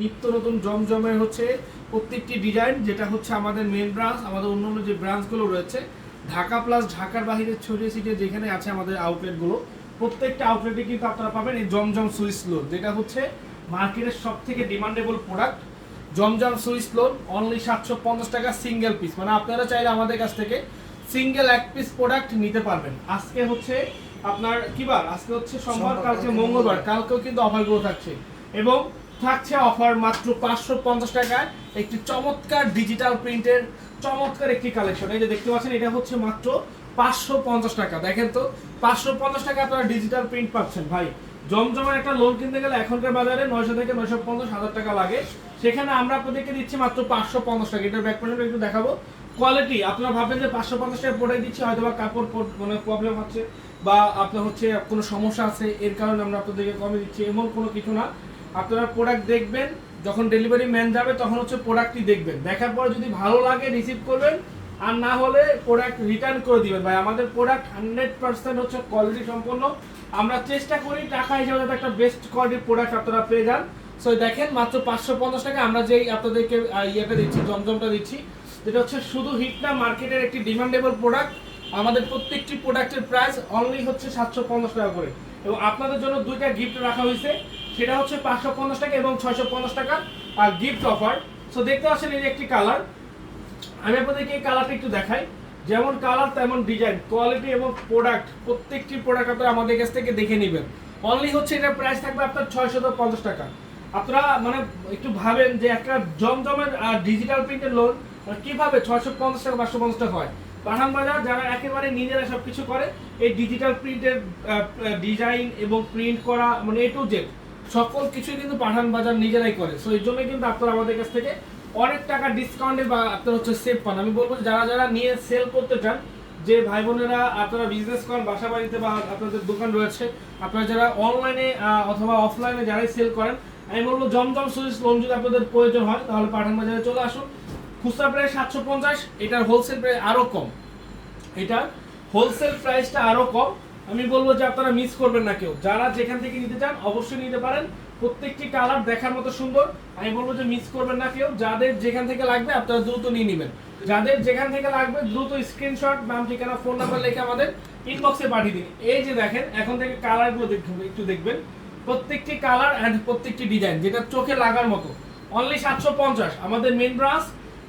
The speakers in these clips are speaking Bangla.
নিত্য নতুন জমজমের হচ্ছে প্রত্যেকটি ডিজাইন যেটা হচ্ছে আমাদের মেন ব্রাঞ্চ আমাদের অন্যান্য যে ব্রাঞ্চগুলো রয়েছে ঢাকা প্লাস ঢাকার বাইরে ছড়িয়ে ছিটিয়ে যেখানে আছে আমাদের আউটলেটগুলো প্রত্যেকটা আউটলেটে কিন্তু আপনারা পাবেন এই জমজম সুইস লোন যেটা হচ্ছে মার্কেটের সব থেকে ডিমান্ডেবল প্রোডাক্ট জমজম সুইস লোন অনলি সাতশো পঞ্চাশ টাকা সিঙ্গেল পিস মানে আপনারা চাইলে আমাদের কাছ থেকে সিঙ্গেল এক পিস প্রোডাক্ট নিতে পারবেন। আজকে হচ্ছে আপনার কি বার? আজকে হচ্ছে সোমবার কালকে মঙ্গলবার কালকেও কিন্তু অফারগুলো থাকছে। এবং থাকছে অফার মাত্র পাঁচশো পঞ্চাশ টাকায় একটি চমৎকার ডিজিটাল প্রিন্টের চমৎকার একটি কালেকশন এই যে দেখতে পাচ্ছেন, এটা হচ্ছে মাত্র পাঁচশো পঞ্চাশ টাকা। দেখেন তো, পাঁচশো পঞ্চাশ টাকা আপনারা ডিজিটাল প্রিন্ট পাচ্ছেন। ভাই জমজমের একটা লোন কিনতে গেলে এখনকার বাজারে নয়শো থেকে নয়শো পঞ্চাশ হাজার টাকা লাগে। সেখানে আমরা আপনাদেরকে দিচ্ছি মাত্র পাঁচশো পঞ্চাশ টাকা। এটার ব্যাক প্যানেল একটু দেখাবো। কোয়ালিটি আপনারা ভাবেন যে পাঁচশো পঞ্চাশ টাকা প্রোডাক্ট দিচ্ছি, হয়তো বা কাপড় মানে প্রবলেম হচ্ছে বা আপনার হচ্ছে কোনো সমস্যা আছে, এর কারণে আমরা আপনাদেরকে কমে দিচ্ছি, এমন কোনো কিছু না। আপনারা প্রোডাক্ট দেখবেন, যখন ডেলিভারি ম্যান যাবে, তখন হচ্ছে প্রোডাক্টটি দেখবেন। দেখার পরে যদি ভালো লাগে রিসিভ করবেন। আর না হলে প্রোডাক্ট রিটার্ন করে দিবেন। ভাই, আমাদের প্রোডাক্ট হান্ড্রেড পার্সেন্ট হচ্ছে কোয়ালিটি সম্পন্ন। আমরা চেষ্টা করি টাকা হিসাবে যাতে একটা বেস্ট কোয়ালিটির প্রোডাক্ট আপনারা পেয়ে যান। সো দেখেন, মাত্র পাঁচশো পঞ্চাশ টাকা। আমরা যেই আপনাদেরকে ইয়েটা দিচ্ছি, জমজমটা দিচ্ছি, যেটা হচ্ছে শুধু হিট না মার্কেটের একটি ডিমান্ডেবল প্রোডাক্ট আমাদের প্রত্যেকটি প্রোডাক্টের প্রাইস অনলি হচ্ছে সাতশো পঞ্চাশ টাকা করে। এবং আপনাদের জন্য দুইটা গিফট রাখা হয়েছে। সেটা হচ্ছে পাঁচশো পঞ্চাশ টাকা এবং ছয়শো পঞ্চাশ টাকা আর গিফট অফার সো দেখতে পাচ্ছেন এই একটি কালার আমি আপনাদেরকে এই কালারটা একটু দেখাই। যেমন কালার তেমন ডিজাইন কোয়ালিটি এবং প্রোডাক্ট প্রত্যেকটি প্রোডাক্ট আপনারা আমাদের কাছ থেকে দেখে নেবেন। অনলি হচ্ছে এটার প্রাইস থাকবে আপনার ছয়শো পঞ্চাশ টাকা। আপনারা মানে একটু ভাবেন যে একটা জমজমের ডিজিটাল প্রিন্টের লোন কীভাবে ছয়শো পঞ্চাশ টাকা, পাঁচশো পঞ্চাশ টাকা হয়? পাঠান বাজার যারা একেবারে নিজেরা সব কিছু করে, এই ডিজিটাল প্রিন্টের ডিজাইন এবং প্রিন্ট করা মানে এ টু জেড সকল কিছুই কিন্তু পাঠান বাজার নিজেরাই করে। সো এই জন্য কিন্তু আপনারা আমাদের কাছ থেকে অনেক টাকা ডিসকাউন্টে বা আপনার হচ্ছে সেভ পান। আমি বলব যারা যারা নিয়ে সেল করতে চান, যে ভাই বোনেরা আপনারা বিজনেস করেন, বাসা বাড়িতে বা আপনাদের দোকান রয়েছে, আপনারা যারা অনলাইনে অথবা অফলাইনে যারাই সেল করেন, আমি বলব জমজম সুইচ লোন যদি আপনাদের প্রয়োজন হয়, তাহলে পাঠান বাজারে চলে আসুন। খুচরা প্রায় সাতশো পঞ্চাশ, এটার হোলসেল প্রায় আরও কম। এটা হোলসেল প্রাইসটা আরও কম। আমি বলব যে আপনারা মিস করবেন না কেউ। যারা যেখান থেকে নিতে চান, অবশ্যই নিতে পারেন। প্রত্যেকটি কালার দেখার মতো সুন্দর। আমি বলব যে মিস করবেন না কেউ। যাদের যেখান থেকে লাগবে, আপনারা দ্রুত নিয়ে নেবেন। যাদের যেখান থেকে লাগবে, দ্রুত স্ক্রিনশট নাম, ঠিকানা ফোন নাম্বার লিখে আমাদের ইনবক্সে পাঠিয়ে দিন। এই যে দেখেন, এখন থেকে কালারগুলো দেখবেন একটু দেখবেন। প্রত্যেকটি কালার অ্যান্ড প্রত্যেকটি ডিজাইন যেটা চোখে লাগার মতো। অনলি সাতশো পঞ্চাশ। আমাদের মেন ব্রাঞ্চ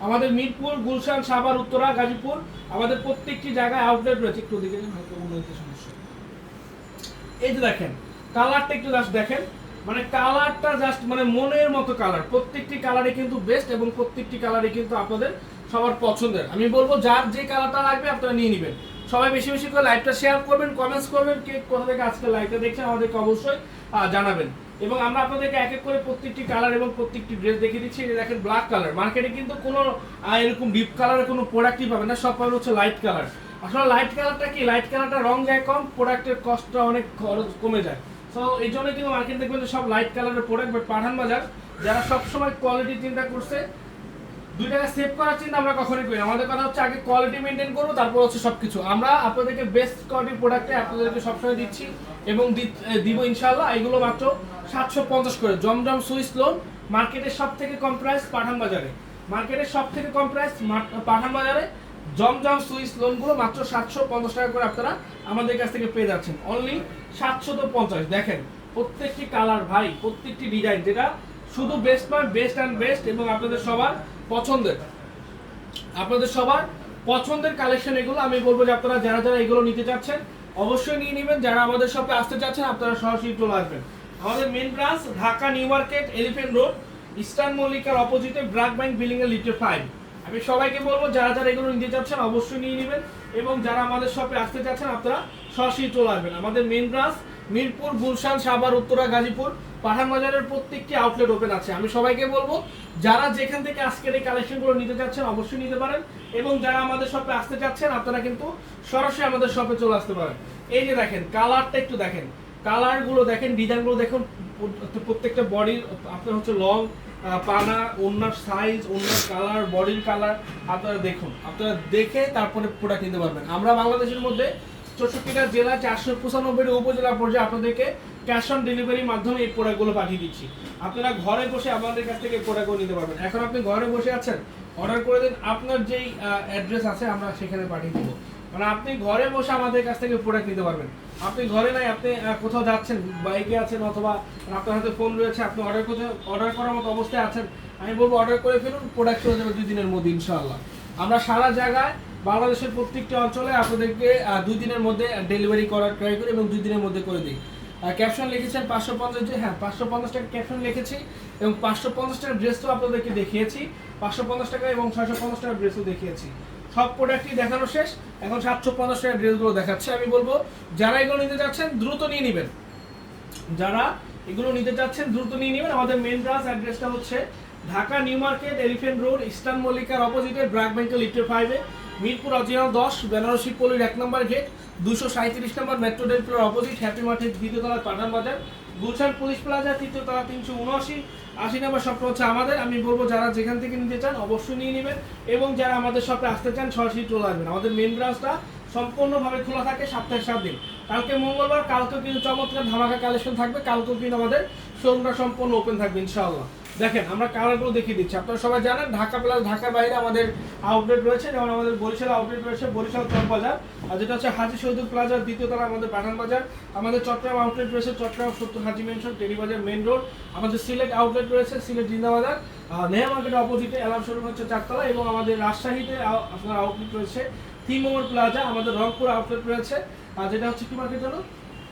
আমাদের মিরপুর, গুলশান, সাভার, উত্তরা, গাজীপুর, আমাদের প্রত্যেকটি জায়গায় আউটলেট রয়েছে। একটু হচ্ছে সমস্যা। এই যে দেখেন কালারটা একটু জাস্ট দেখেন। মানে কালারটা জাস্ট মানে মনের মতো কালার প্রত্যেকটি কালারই কিন্তু বেস্ট এবং প্রত্যেকটি কালারই কিন্তু আপনাদের সবার পছন্দের। আমি বলব, যার যে কালারটা লাগবে আপনারা নিয়ে নেবেন। সবাই বেশি বেশি করে লাইভটা শেয়ার করবেন কমেন্টস করবেন, কে কোথা থেকে আজকে লাইভটা দেখছেন আমাদেরকে অবশ্যই জানাবেন। এবং আমরা আপনাদেরকে এক এক করে প্রত্যেকটি কালার এবং প্রত্যেকটি ড্রেস দেখিয়ে দিচ্ছি। যে দেখেন ব্ল্যাক কালার মার্কেটে কিন্তু কোনো এরকম ডিপ কালারের কোনো প্রোডাক্টই পাবেন না, সব পাবেন হচ্ছে লাইট কালার আসলে লাইট কালারটা কি? লাইট কালারটা রং যায় কম প্রোডাক্টের কস্টটা অনেক খরচ কমে যায়। সো এই জন্য কিন্তু মার্কেট দেখবেন যে সব লাইট কালারের প্রোডাক্ট বাট পাঠান বাজার, যারা সবসময় কোয়ালিটি চিন্তা করছে দুই টাকা সেভ করার চিন্তা আমরা কখনোই করি। আমাদের কথা হচ্ছে আগে কোয়ালিটি মেনটেন করব তারপর হচ্ছে সবকিছু। আমরা আপনাদেরকে বেস্ট কোয়ালিটির প্রোডাক্টে আপনাদেরকে সবসময় দিচ্ছি এবং দিব ইনশাল্লাহ এগুলো মাত্র সাতশো পঞ্চাশ করে। জমজম সুইস লোন মার্কেটের সব থেকে কম প্রাইস পাঠান বাজারে। মার্কেটের সব থেকে কম প্রাইস পাঠান বাজারে। জমজম সুইস লোনগুলো মাত্র সাতশো পঞ্চাশ টাকা করে আপনারা আমাদের কাছ থেকে পেয়ে যাচ্ছেন। অনলি সাতশো পঞ্চাশ। দেখেন, প্রত্যেকটি কালার ভাই, প্রত্যেকটি ডিজাইন যেটা শুধু বেস্ট নয় বেস্ট অ্যান্ড বেস্ট এবং আপনাদের সবার পছন্দের। আপনাদের সবার পছন্দের কালেকশন এগুলো আমি বলব যে আপনারা যারা যারা এগুলো নিতে চাচ্ছেন, অবশ্যই নিয়ে নেবেন। যারা আমাদের শপে আসতে চাচ্ছেন, আপনারা সরাসরি চলে আসবেন। আমাদের main branch Dhaka new market elephant road eastern মল্লিকার অপোজিটে ব্র্যাক ব্যাংক বিল্ডিং এর লিটার ফাইভ আমি সবাইকে বলব, যারা যারা এগুলো নিতে চাচ্ছেন অবশ্যই নিয়ে নেবেন এবং যারা আমাদের শপে আসতে চাচ্ছেন, আপনারা সরাসরি চলে আসবেন। আমাদের মেন ব্রাঞ্চ মিরপুর, গুলশান, সাভার, উত্তরা, গাজীপুর, পাঠান বাজারের প্রত্যেকটি আউটলেট ওপেন আছে। আমি সবাইকে বলব, যারা যেখান থেকে আজকের এই কালেকশনগুলো নিতে চাচ্ছেন অবশ্যই নিতে পারেন এবং যারা আমাদের শপে আসতে চাচ্ছেন, আপনারা কিন্তু সরাসরি আমাদের শপে চলে আসতে পারেন। এই যে দেখেন কালারটা একটু দেখেন। কালারগুলো দেখেন ডিজাইনগুলো দেখুন প্রত্যেক- প্রত্যেকটা বডির আপনার হচ্ছে লং পানা ওনার সাইজ ওনার কালার বডির কালার আপনারা দেখুন। আপনারা দেখে তারপরে প্রোডাক্ট নিতে পারবেন। আমরা বাংলাদেশের মধ্যে চৌষট্টিটা জেলা, চারশো পঁচানব্বইটি উপজেলা পর্যায়ে আপনাদেরকে ক্যাশ অন ডেলিভারির মাধ্যমে এই প্রোডাক্টগুলো পাঠিয়ে দিচ্ছি। আপনারা ঘরে বসে আমাদের কাছ থেকে প্রোডাক্টগুলো নিতে পারবেন। এখন আপনি ঘরে বসে আছেন অর্ডার করে দিন, আপনার যেই অ্যাড্রেস আছে, আমরা সেখানে পাঠিয়ে দেবো। মানে আপনি ঘরে বসে আমাদের কাছ থেকে প্রোডাক্ট নিতে পারবেন। আপনি ঘরে নাই, আপনি কোথাও যাচ্ছেন, বাইকে আছেন অথবা আপনার হাতে ফোন রয়েছে, আপনি অর্ডার করতে অর্ডার করার মতো অবস্থায় আছেন, আমি বলব অর্ডার করে ফেলুন প্রোডাক্ট চলে যাবে দুই দিনের মধ্যে, ইনশাআল্লাহ। আমরা সারা জায়গায়, বাংলাদেশের প্রত্যেকটি অঞ্চলে আপনাদেরকে দুই দিনের মধ্যে ডেলিভারি করার ট্রাই করি এবং দুই দিনের মধ্যে করে দিই। ক্যাপশন লিখেছেন পাঁচশো পঞ্চাশ হ্যাঁ পাঁচশো পঞ্চাশ টাকা ক্যাপশন লিখেছি এবং পাঁচশো পঞ্চাশ টাকার ড্রেস তো আপনাদেরকে দেখিয়েছি, পাঁচশো পঞ্চাশ টাকা এবং ছয়শো পঞ্চাশ টাকার ড্রেসও দেখিয়েছি। সব প্রোডাক্টই দেখানো শেষ। এখন সাতশো পঞ্চাশ টাকার ড্রেসগুলো দেখাচ্ছে। আমি বলব, যারা এগুলো নিতে চাচ্ছেন, দ্রুত নিয়ে নেবেন। যারা এগুলো নিতে চাচ্ছেন, দ্রুত নিয়ে নেবেন। আমাদের মেন ব্রাঞ্চ অ্যাড্রেসটা হচ্ছে Dhaka new market elephant road, eastern মল্লিকার অপোজিটে ব্র্যাক ব্যাংকের লিফটের ফাইভে মিরপুর অরিজিনাল দশ, বেনারসি পল্লীর এক নম্বর গেট দুশো সাঁত্রিশ নম্বর metro rail pillar opposite happy market দ্বিতীয়তলা Pathan Bazar. Gulshan police plaza তৃতীয়তলা তিনশো উনআশি। আশি নম্বর শপটা হচ্ছে আমাদের। আমি বলব, যারা যেখান থেকে নিতে চান, অবশ্যই নিয়ে নেবেন এবং যারা আমাদের শপে আসতে চান, সরাসরি চলে আসবেন। আমাদের মেন ব্রাঞ্চটা সম্পূর্ণভাবে খোলা থাকে সপ্তাহে সাত দিন। কালকে মঙ্গলবার, কালকেও কিন্তু চমৎকার ধামাকা কালেকশন থাকবে। কালকেও কিন্তু আমাদের শোরুমটা সম্পূর্ণ ওপেন থাকবে, ইনশাআল্লাহ। দেখেন, আমরা কালারগুলো দেখিয়ে দিচ্ছি। আপনারা সবাই জানেন, ঢাকা প্লাস ঢাকার বাইরে আমাদের আউটলেট রয়েছে, যেমন আমাদের বরিশাল আউটলেট রয়েছে, বরিশাল চক বাজার, আর যেটা হচ্ছে হাজি শহীদুল প্লাজার দ্বিতীয় তলা আমাদের পাঠান বাজার, আমাদের চট্টগ্রাম আউটলেট রয়েছে, চট্টগ্রাম সত্তর Haji mansion Terribazar main road আমাদের সিলেট আউটলেট রয়েছে, সিলেট জিন্দাবাজার নেহা মার্কেটের অপোজিটে অ্যালাম শোরুম হচ্ছে চারতলা, এবং আমাদের রাজশাহীতে আপনার আউটলেট রয়েছে থিমোমর প্লাজা আমাদের রংপুর আউটলেট রয়েছে, আর যেটা হচ্ছে কি মার্কেট জানো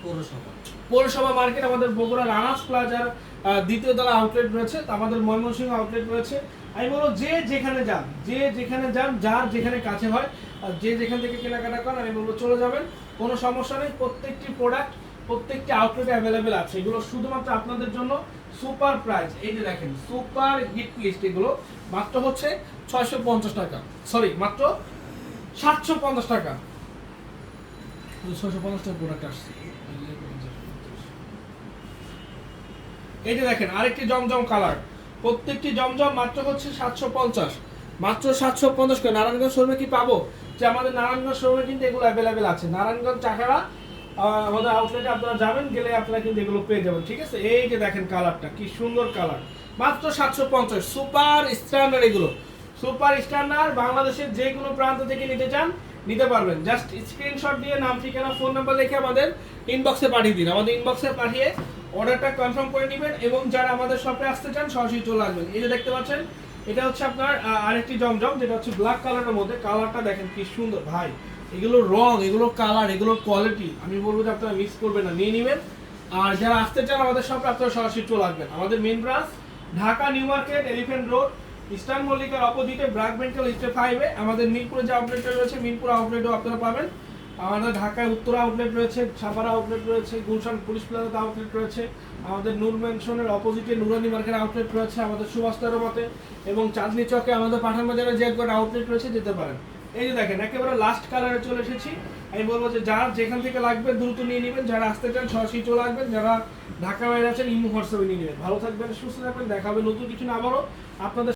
পৌরসভা। মার্কেট আমাদের বগুড়া রানাস প্লাজার দ্বিতীয় তলা আউটলেট রয়েছে আমাদের ময়মনসিংহ আউটলেট রয়েছে। আমি বলব যে যেখানে যান, যে যেখানে যান, যার যেখানে কাছে হয় যে যেখান থেকে কেনাকাটা করেন, আমি বলব চলে যাবেন। কোনো সমস্যা নেই, প্রত্যেকটি প্রোডাক্ট প্রত্যেকটি আউটলেটে অ্যাভেলেবেল আছে। এগুলো শুধুমাত্র আপনাদের জন্য সুপার প্রাইস এই যে দেখেন সুপার হিট লিস্ট এগুলো, মাত্র হচ্ছে ছয়শো পঞ্চাশ টাকা। সরি মাত্র সাতশো পঞ্চাশ টাকা। ছয়শো পঞ্চাশ টাকা প্রোডাক্ট আসছে। এই যে দেখেন, আরেকটি জমজম কালার প্রত্যেকটি জমজম মাত্র হচ্ছে সাতশো পঞ্চাশ। মাত্র সাতশো পঞ্চাশ করে। নারায়ণগঞ্জ শোরুমে কি পাবো? যে আমাদের নারায়ণগঞ্জ শোরুমে কিন্তু এগুলো অ্যাভেলেবেল আছে। নারায়ণগঞ্জ চাকারা আমাদের আউটলেটে আপনারা যাবেন, গেলে আপনারা কিন্তু এগুলো পেয়ে যাবেন, ঠিক আছে? এই যে দেখেন কালারটা কি সুন্দর কালার মাত্র সাতশো পঞ্চাশ। সুপার স্ট্যান্ডার্ড এগুলো। সুপার স্ট্যান্ডার্ড বাংলাদেশের যে কোনো প্রান্ত থেকে নিতে চান, নিতে পারবেন। জাস্ট স্ক্রিনশট দিয়ে নাম, ঠিকানা ফোন নাম্বার লিখে আমাদের ইনবক্সে পাঠিয়ে দিন। আমাদের ইনবক্সে পাঠিয়ে অর্ডারটা কনফার্ম করে নেবেন এবং যারা আমাদের শপে আসতে চান, সরাসরি চলে আসবেন। এই যে দেখতে পাচ্ছেন, এটা হচ্ছে আপনার আরেকটি জমজম, যেটা হচ্ছে ব্ল্যাক কালারের মধ্যে। কালারটা দেখেন কি সুন্দর। ভাই, এগুলো রং, এগুলো কালার এগুলো কোয়ালিটি আমি বলব যে আপনারা মিস করবেন না, নিয়ে নেবেন। আর যারা আসতে চান আমাদের শপে আপনারা সরাসরি চলে আসবেন। আমাদের main branch Dhaka new market elephant road eastern মল্লিকার অপোজিটে ব্র্যাক ব্যাংকেল স্টে ফাইভে আমাদের মিরপুরে যে আউটলেটটা রয়েছে, মিরপুর আউটলেটও আপনারা পাবেন। আমাদের ঢাকায় উত্তরা আউটলেট রয়েছে ছাপাড়া আউটলেট রয়েছে, গুলশান পুলিশ প্লাজাতে আউটলেট রয়েছে, আমাদের নূর ম্যানশনের অপোজিটে নুরানি মার্কেট আউটলেট রয়েছে, আমাদের সুভাষ মতে এবং চাঁদনি চকে আমাদের পাঠান বাজারে যে একবার আউটলেট রয়েছে যেতে পারেন। এই যে দেখেন, একেবারে লাস্ট কালারে চলে এসেছি। আমি বলব যে যার যেখান থেকে লাগবে দ্রুত নিয়ে নেবেন, যারা আসতে চান সরাসরি চলে আসবেন, যারা ঢাকা বাইরে আছেন, ইমু হোয়াটসঅ্যাপে নিয়ে নেবেন। ভালো থাকবেন, সুস্থ থাকবেন, দেখাবে নতুন কিছু না আবারও। আপনাদের